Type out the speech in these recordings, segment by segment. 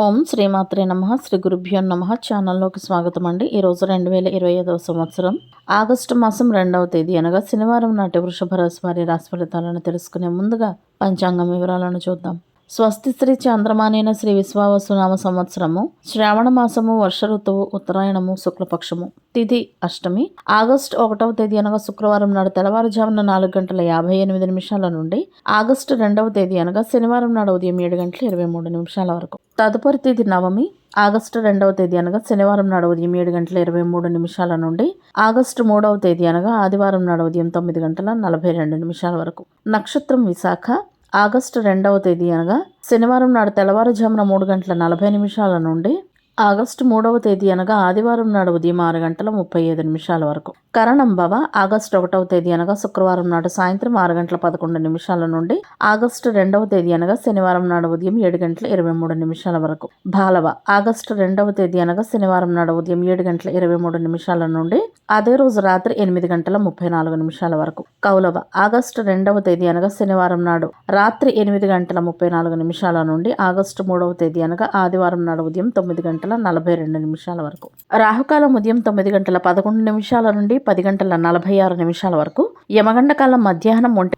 ఓం శ్రీమాత్రే నమ శ్రీ గురుభ్యో నమ. ఛానల్లోకి స్వాగతం అండి ఈరోజు రెండు వేల ఇరవై ఐదవ సంవత్సరం. ఆగస్టు మాసం రెండవ తేదీ అనగా శనివారం నాటి వృషభ రాశి వారి రాశి ఫలితాలను తెలుసుకునే ముందుగా పంచాంగం వివరాలను చూద్దాం. స్వస్తి శ్రీ చాంద్రమానైన శ్రీ విశ్వావసునామ సంవత్సరము శ్రావణ మాసము వర్ష ఋతువు ఉత్తరాయణము శుక్లపక్షము. తిథి అష్టమి. ఆగస్టు ఒకటవ తేదీ అనగా శుక్రవారం నాడు తెల్లవారుజామున నాలుగు గంటల యాభై ఎనిమిది నిమిషాల నుండి ఆగస్టు రెండవ తేదీ అనగా శనివారం నాడు ఉదయం ఏడు గంటల ఇరవై మూడు నిమిషాల వరకు. తదుపరి తేదీ నవమి ఆగస్టు రెండవ తేదీ అనగా శనివారం నాడు ఉదయం ఏడు గంటల ఇరవై మూడు నిమిషాల నుండి ఆగస్టు మూడవ తేదీ అనగా ఆదివారం నాడు ఉదయం తొమ్మిది గంటల నలభై రెండు నిమిషాల వరకు. నక్షత్రం విశాఖ ఆగస్టు రెండవ తేదీ అనగా శనివారం నాడు తెల్లవారుజామున మూడు గంటల నలభై నిమిషాల నుండి ఆగస్టు మూడవ తేదీ అనగా ఆదివారం నాడు ఉదయం ఆరు గంటల ముప్పై ఐదు నిమిషాల వరకు. కరణం భవ ఆగస్టు ఒకటవ తేదీ అనగా శుక్రవారం నాడు సాయంత్రం ఆరు గంటల పదకొండు నిమిషాల నుండి ఆగస్టు రెండవ తేదీ అనగా శనివారం నాడు ఉదయం ఏడు గంటల ఇరవై మూడు నిమిషాల వరకు. బాలవ ఆగస్టు రెండవ తేదీ అనగా శనివారం నాడు ఉదయం ఏడు గంటల ఇరవై మూడు నిమిషాల నుండి అదే రోజు రాత్రి ఎనిమిది గంటల ముప్పై నాలుగు నిమిషాల వరకు. కౌలవ ఆగస్టు రెండవ తేదీ అనగా శనివారం నాడు రాత్రి ఎనిమిది గంటల ముప్పై నాలుగు నిమిషాల నుండి ఆగస్టు మూడవ తేదీ అనగా ఆదివారం నాడు ఉదయం తొమ్మిది గంటల నలభై రెండు నిమిషాల వరకు. రాహుకాలం ఉదయం తొమ్మిది గంటల పదకొండు నిమిషాల నుండి పది గంటల నలభై ఆరు నిమిషాల వరకు. యమగండ కాలం మధ్యాహ్నం ఒంటి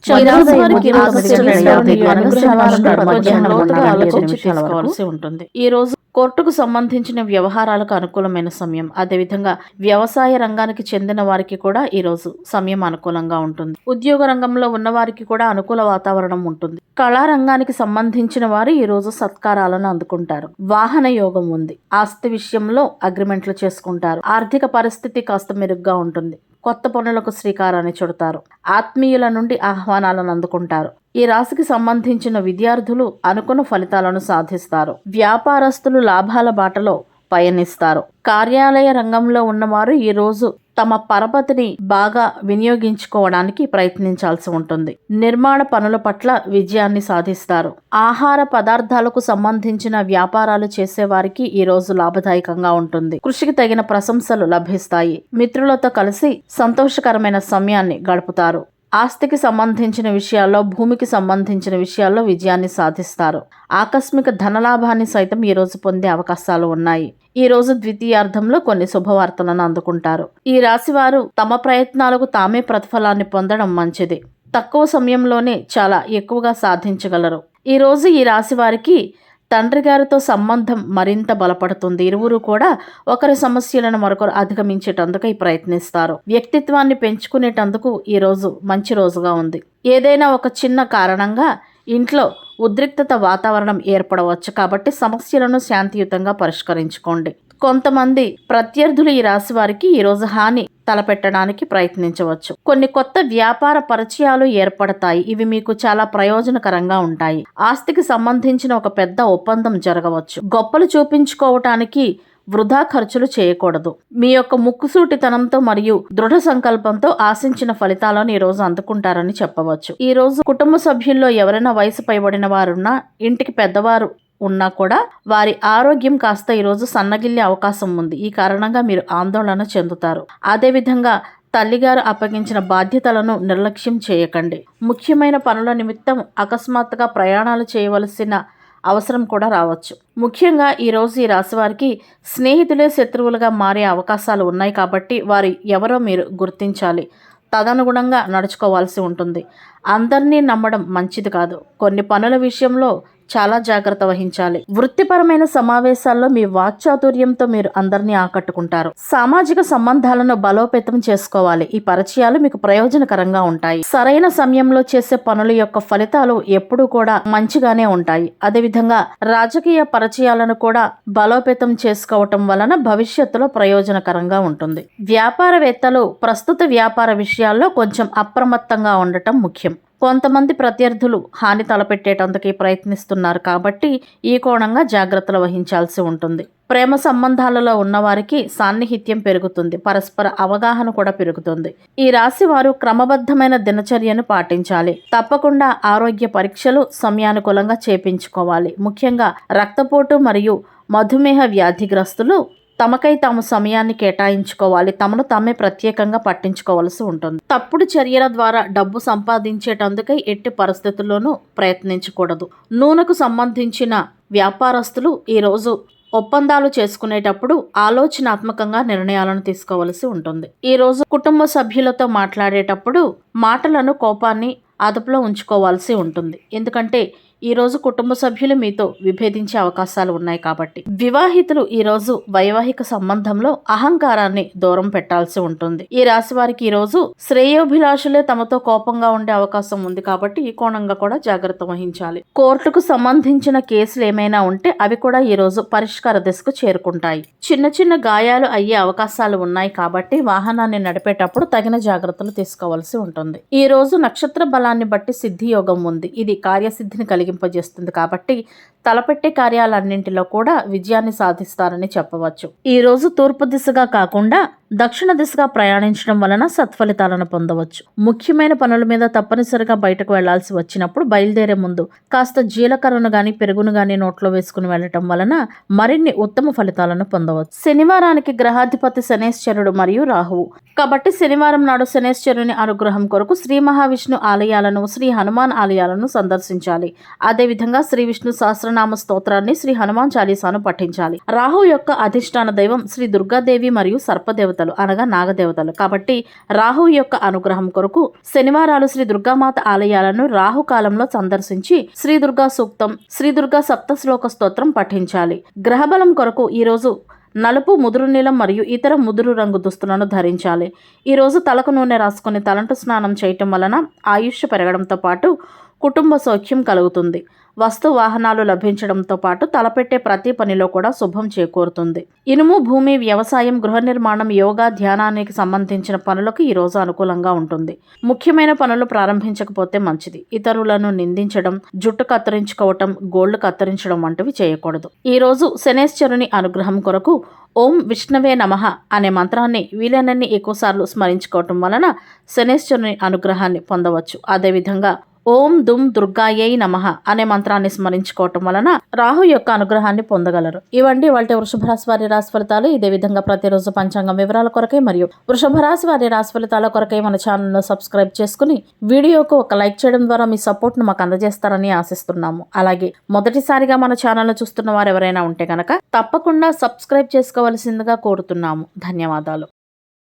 ఉంటుంది. ఈ రోజు కోర్టుకు సంబంధించిన వ్యవహారాలకు అనుకూలమైన సమయం. అదేవిధంగా వ్యవసాయ రంగానికి చెందిన వారికి కూడా ఈ రోజు సమయం అనుకూలంగా ఉంటుంది. ఉద్యోగ రంగంలో ఉన్న వారికి కూడా అనుకూల వాతావరణం ఉంటుంది. కళారంగానికి సంబంధించిన వారు ఈరోజు సత్కారాలను అందుకుంటారు. వాహన యోగం ఉంది. ఆస్తి విషయంలో అగ్రిమెంట్లు చేసుకుంటారు. ఆర్థిక పరిస్థితి కాస్త మెరుగ్గా ఉంటుంది. కొత్త పనులకు శ్రీకారాన్ని చుడతారు. ఆత్మీయుల నుండి ఆహ్వానాలను అందుకుంటారు. ఈ రాశికి సంబంధించిన విద్యార్థులు అనుకున్న ఫలితాలను సాధిస్తారు. వ్యాపారస్తులు లాభాల బాటలో పయనిస్తారు. కార్యాలయ రంగంలో ఉన్నవారు ఈ రోజు తమ పరపతిని బాగా వినియోగించుకోవడానికి ప్రయత్నించాల్సి ఉంటుంది. నిర్మాణ పనుల పట్ల విజయాన్ని సాధిస్తారు. ఆహార పదార్థాలకు సంబంధించిన వ్యాపారాలు చేసేవారికి ఈ రోజు లాభదాయకంగా ఉంటుంది. కృషికి తగిన ప్రశంసలు లభిస్తాయి. మిత్రులతో కలిసి సంతోషకరమైన సమయాన్ని గడుపుతారు. ఆస్తికి సంబంధించిన విషయాల్లో భూమికి సంబంధించిన విషయాల్లో విజయాన్ని సాధిస్తారు. ఆకస్మిక ధనలాభాన్ని సైతం ఈ రోజు పొందే అవకాశాలు ఉన్నాయి. ఈ రోజు ద్వితీయార్థంలో కొన్ని శుభవార్తలను అందుకుంటారు. ఈ రాశి వారు తమ ప్రయత్నాలకు తామే ప్రతిఫలాన్ని పొందడం మంచిది. తక్కువ సమయంలోనే చాలా ఎక్కువగా సాధించగలరు. ఈ రోజు ఈ రాశి వారికి తండ్రి గారితో సంబంధం మరింత బలపడుతుంది. ఇరువురు కూడా ఒకరి సమస్యలను మరొకరు అధిగమించేటందుకై ప్రయత్నిస్తారు. వ్యక్తిత్వాన్ని పెంచుకునేటందుకు ఈరోజు మంచి రోజుగా ఉంది. ఏదైనా ఒక చిన్న కారణంగా ఇంట్లో ఉద్రిక్తత వాతావరణం ఏర్పడవచ్చు కాబట్టి సమస్యలను శాంతియుతంగా పరిష్కరించుకోండి. కొంతమంది ప్రత్యర్థులు ఈ రాశి వారికి ఈరోజు హాని తలపెట్టడానికి ప్రయత్నించవచ్చు. కొన్ని కొత్త వ్యాపార పరిచయాలు ఏర్పడతాయి. ఇవి మీకు చాలా ప్రయోజనకరంగా ఉంటాయి. ఆస్తికి సంబంధించిన ఒక పెద్ద ఒప్పందం జరగవచ్చు. గొప్పలు చూపించుకోవటానికి వృధా ఖర్చులు చేయకూడదు. మీ యొక్క ముక్కుసూటితనంతో మరియు దృఢ సంకల్పంతో ఆశించిన ఫలితాలను ఈ రోజు అందుకుంటారని చెప్పవచ్చు. ఈ రోజు కుటుంబ సభ్యుల్లో ఎవరైనా వయసు పైబడిన వారున్నా ఇంటికి పెద్దవారు ఉన్నా కూడా వారి ఆరోగ్యం కాస్త ఈరోజు సన్నగిల్లే అవకాశం ఉంది. ఈ కారణంగా మీరు ఆందోళన చెందుతారు. అదేవిధంగా తల్లిగారు అప్పగించిన బాధ్యతలను నిర్లక్ష్యం చేయకండి. ముఖ్యమైన పనుల నిమిత్తం అకస్మాత్తుగా ప్రయాణాలు చేయవలసిన అవసరం కూడా రావచ్చు. ముఖ్యంగా ఈరోజు ఈ రాశివారికి స్నేహితులే శత్రువులుగా మారే అవకాశాలు ఉన్నాయి కాబట్టి వారు ఎవరో మీరు గుర్తించాలి. తదనుగుణంగా నడుచుకోవాల్సి ఉంటుంది. అందరినీ నమ్మడం మంచిది కాదు. కొన్ని పనుల విషయంలో చాలా జాగ్రత్త వహించాలి. వృత్తిపరమైన సమావేశాల్లో మీ వాక్చాతుర్యంతో మీరు అందరినీ ఆకట్టుకుంటారు. సామాజిక సంబంధాలను బలోపేతం చేసుకోవాలి. ఈ పరిచయాలు మీకు ప్రయోజనకరంగా ఉంటాయి. సరైన సమయంలో చేసే పనుల యొక్క ఫలితాలు ఎప్పుడూ కూడా మంచిగానే ఉంటాయి. అదేవిధంగా రాజకీయ పరిచయాలను కూడా బలోపేతం చేసుకోవటం వలన భవిష్యత్తులో ప్రయోజనకరంగా ఉంటుంది. వ్యాపారవేత్తలు ప్రస్తుత వ్యాపార విషయాల్లో కొంచెం అప్రమత్తంగా ఉండటం ముఖ్యం. కొంతమంది ప్రత్యర్థులు హాని తలపెట్టేటందుకు ప్రయత్నిస్తున్నారు కాబట్టి ఈ కోణంగా జాగ్రత్తలు వహించాల్సి ఉంటుంది. ప్రేమ సంబంధాలలో ఉన్నవారికి సాన్నిహిత్యం పెరుగుతుంది. పరస్పర అవగాహన కూడా పెరుగుతుంది. ఈ రాశి వారు క్రమబద్ధమైన దినచర్యను పాటించాలి. తప్పకుండా ఆరోగ్య పరీక్షలు సమయానుకూలంగా చేపించుకోవాలి. ముఖ్యంగా రక్తపోటు మరియు మధుమేహ వ్యాధిగ్రస్తులు తమకై తాము సమయాన్ని కేటాయించుకోవాలి. తమను తామే ప్రత్యేకంగా పట్టించుకోవాల్సి ఉంటుంది. తప్పుడు చర్యల ద్వారా డబ్బు సంపాదించేటందుకై ఎట్టి పరిస్థితుల్లోనూ ప్రయత్నించకూడదు. నూనెకు సంబంధించిన వ్యాపారస్తులు ఈరోజు ఒప్పందాలు చేసుకునేటప్పుడు ఆలోచనాత్మకంగా నిర్ణయాలను తీసుకోవలసి ఉంటుంది. ఈ రోజు కుటుంబ సభ్యులతో మాట్లాడేటప్పుడు మాటలను కోపాన్ని అదుపులో ఉంచుకోవాల్సి ఉంటుంది. ఎందుకంటే ఈ రోజు కుటుంబ సభ్యులు మీతో విభేదించే అవకాశాలు ఉన్నాయి కాబట్టి. వివాహితులు ఈ రోజు వైవాహిక సంబంధంలో అహంకారాన్ని దూరం పెట్టాల్సి ఉంటుంది. ఈ రాశి వారికి ఈ రోజు శ్రేయోభిలాషులే తమతో కోపంగా ఉండే అవకాశం ఉంది కాబట్టి ఈ కోణంగా కూడా జాగ్రత్త వహించాలి. కోర్టుకు సంబంధించిన కేసులు ఏమైనా ఉంటే అవి కూడా ఈ రోజు పరిష్కార దశకు చేరుకుంటాయి. చిన్న చిన్న గాయాలు అయ్యే అవకాశాలు ఉన్నాయి కాబట్టి వాహనాన్ని నడిపేటప్పుడు తగిన జాగ్రత్తలు తీసుకోవాల్సి ఉంటుంది. ఈ రోజు నక్షత్ర బలాన్ని బట్టి సిద్ధి యోగం ఉంది. ఇది కార్యసిద్ధిని కలిగింపజేస్తుంది కాబట్టి తలపెట్టే కార్యాలన్నింటిలో కూడా విజయాన్ని సాధిస్తారని చెప్పవచ్చు. ఈరోజు తూర్పు దిశగా కాకుండా దక్షిణ దిశగా ప్రయాణించడం వలన సత్ఫలితాలను పొందవచ్చు. ముఖ్యమైన పనుల మీద తప్పనిసరిగా బయటకు వెళ్ళాల్సి వచ్చినప్పుడు బయలుదేరే ముందు కాస్త జీలకర్రను గాని పెరుగును గాని నోట్లో వేసుకుని వెళ్ళటం వలన మరిన్ని ఉత్తమ ఫలితాలను పొందవచ్చు. శనివారానికి గ్రహాధిపతి శనేశ్వరుడు మరియు రాహువు. కాబట్టి శనివారం నాడు శనేశ్వరుని అనుగ్రహం కొరకు శ్రీ మహావిష్ణు ఆలయాలను శ్రీ హనుమాన్ ఆలయాలను సందర్శించాలి. అదేవిధంగా శ్రీ విష్ణు సహస్రనామ స్తోత్రాన్ని శ్రీ హనుమాన్ చాలీసాను పఠించాలి. రాహు యొక్క అధిష్టాన దైవం శ్రీ దుర్గాదేవి మరియు దేవతలు అనగా నాగదేవతలు. కాబట్టి రాహు యొక్క అనుగ్రహం కొరకు శనివారాలు శ్రీ దుర్గామాత ఆలయాలను రాహు కాలంలో సందర్శించి శ్రీ దుర్గా సూక్తం శ్రీ దుర్గా సప్త శ్లోక స్తోత్రం పఠించాలి. గ్రహబలం కొరకు ఈరోజు నలుపు ముదురు నీలం మరియు ఇతర ముదురు రంగు దుస్తులను ధరించాలి. ఈరోజు తలకు నూనె రాసుకొని తలంటు స్నానం చేయటం వలన ఆయుష్ పెరగడంతో పాటు కుటుంబ సౌఖ్యం కలుగుతుంది. వస్తు వాహనాలు లభించడంతో పాటు తలపెట్టే ప్రతి పనిలో కూడా శుభం చేకూరుతుంది. ఇనుము భూమి వ్యవసాయం గృహ నిర్మాణం యోగా ధ్యానానికి సంబంధించిన పనులకు ఈ రోజు అనుకూలంగా ఉంటుంది. ముఖ్యమైన పనులు ప్రారంభించకపోతే మంచిది. ఇతరులను నిందించడం జుట్టు కత్తిరించుకోవటం గోళ్ళు కత్తిరించడం వంటివి చేయకూడదు. ఈ రోజు శనేశ్వరుని అనుగ్రహం కొరకు ఓం విష్ణవే నమః అనే మంత్రాన్ని వీలైనన్ని ఎక్కువసార్లు స్మరించుకోవటం వలన శనేశ్వరుని అనుగ్రహాన్ని పొందవచ్చు. అదేవిధంగా ఓం దుమ్ దుర్గాయై నమః అనే మంత్రాన్ని స్మరించుకోవటం వలన రాహు యొక్క అనుగ్రహాన్ని పొందగలరు. ఇవండి వాటి వృషభ రాశి వారి రాశి ఫలితాలు ఇదే విధంగా ప్రతిరోజు పంచాంగం వివరాల కొరకై మరియు వృషభ రాశి వారి రాశి ఫలితాల కొరకై మన ఛానల్ను సబ్స్క్రైబ్ చేసుకుని వీడియోకు ఒక లైక్ చేయడం ద్వారా మీ సపోర్ట్ను మాకు అందజేస్తారని ఆశిస్తున్నాము. అలాగే మొదటిసారిగా మన ఛానల్ను చూస్తున్న వారు ఎవరైనా ఉంటే కనుక తప్పకుండా సబ్స్క్రైబ్ చేసుకోవలసిందిగా కోరుతున్నాము. ధన్యవాదాలు.